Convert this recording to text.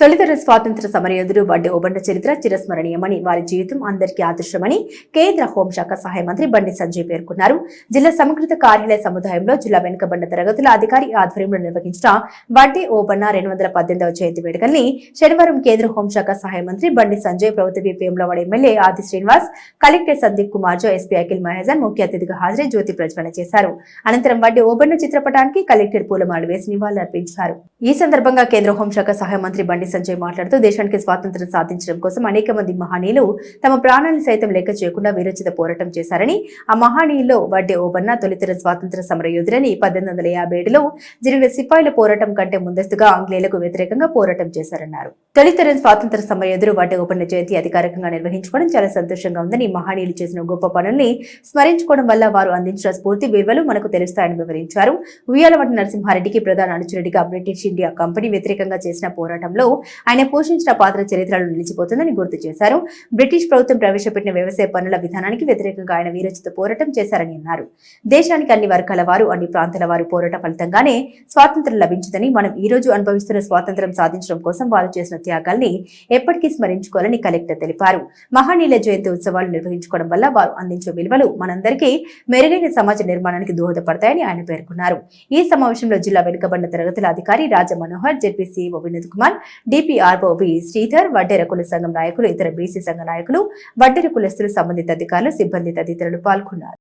తొలితర స్వాతంత్ర సమరయోధుడు బండి ఓబండ చరిత్ర చిరస్మరణీయమని వారి జీవితం అందరికీ ఆదర్శమని కేంద్ర హోంశాఖ సహాయ మంత్రి బండి సంజయ్ పేర్కొన్నారు. జిల్లా సమగ్రత కార్యాలయ సముదాయంలో జిల్లా వెనుకబడిన తరగతుల అధికారి ఆధ్వర్యంలో నిర్వహించిన బండి ఓబన్న రెండు వందల పద్దెనిమిదవ జయంతి వేడుకల్ని శనివారం కేంద్ర హోంశాఖ సహాయ మంత్రి బండి సంజయ్ ప్రభుత్వ వేములవాడ ఎమ్మెల్యే ఆది శ్రీనివాస్ కలెక్టర్ సందీప్ కుమార్ జో ఎస్పీ అఖిల్ మహాజన్ ముఖ్య అతిథిగా హాజరై జ్యోతి ప్రజ్వలన చేశారు. అనంతరం వడ్డీ ఓబన్న చిత్రపటానికి కలెక్టర్ పూలమాలు వేసి నివాళులర్పించారు. ఈ సందర్భంగా కేంద్ర హోంశాఖ సహాయ మంత్రి బండి సంజయ్ మాట్లాడుతూ దేశానికి స్వాతంత్ర్యం సాధించడం కోసం అనేక మంది మహనీయులు తమ ప్రాణాలను సైతం లెక్క చేయకుండా వీరోచిత పోరాటం చేశారని ఆ మహనీయుల్లో వడ్డే ఓబన్న తొలితర స్వాతంత్ర సమర యోధులని పద్దెనిమిది వందల యాభై ఏడులో జరిగిన సిపాయిల పోరాటం కంటే ముందస్తుగా ఆంగ్లేయులకు వ్యతిరేకంగా పోరాటం చేశారన్నారు. తొలితరం స్వాతంత్ర సమరయోధుడు వడ్డే ఓబన్న జయంతి అధికారికంగా నిర్వహించుకోవడం చాలా సంతోషంగా ఉందని మహనీయులు చేసిన గొప్ప పనుల్ని స్మరించుకోవడం వల్ల వారు అందించిన స్ఫూర్తి విలువలు మనకు తెలుస్తాయని వివరించారు. ఉయ్యాలవాటి నరసింహారెడ్డికి ప్రధాన అనుచరుడిగా బ్రిటిష్ ఇండియా కంపెనీ వ్యతిరేకంగా చేసిన పోరాటంలో ఆయన పోషించిన పాత్ర చరిత్రలో నిలిచిపోతుందని గుర్తు చేశారు. బ్రిటిష్ ప్రభుత్వం ప్రవేశపెట్టిన వ్యవసాయ పనుల విధానానికి వ్యతిరేకంగా ఆయన వీరోచిత పోరాటం చేశారని అన్నారు. దేశానికి అన్ని వర్గాల వారు అన్ని ప్రాంతాల వారు పోరాట ఫలితంగానే స్వాతంత్రం లభించిందని మనం ఈ రోజు అనుభవిస్తున్న స్వాతంత్రం సాధించడం కోసం వారు చేసిన త్యాగాల్ని ఎప్పటికీ స్మరించుకోవాలని కలెక్టర్ తెలిపారు. మహానీల జయంతి ఉత్సవాలు నిర్వహించుకోవడం వల్ల వారు అందించే విలువలు మనందరికీ మెరుగైన సమాజ నిర్మాణానికి దోహదపడతాయని ఆయన పేర్కొన్నారు. ఈ సమావేశంలో జిల్లా వెనుకబడిన తరగతుల అధికారి Raja Manohar ZP Vinod Kumar DPRO V Sridhar Vaddera కుల సంఘం నాయకులు ఇతర బీసీ సంఘ నాయకులు వడ్డెర కులస్తులు సంబంధిత అధికారులు సిబ్బంది తదితరులు పాల్గొన్నారు.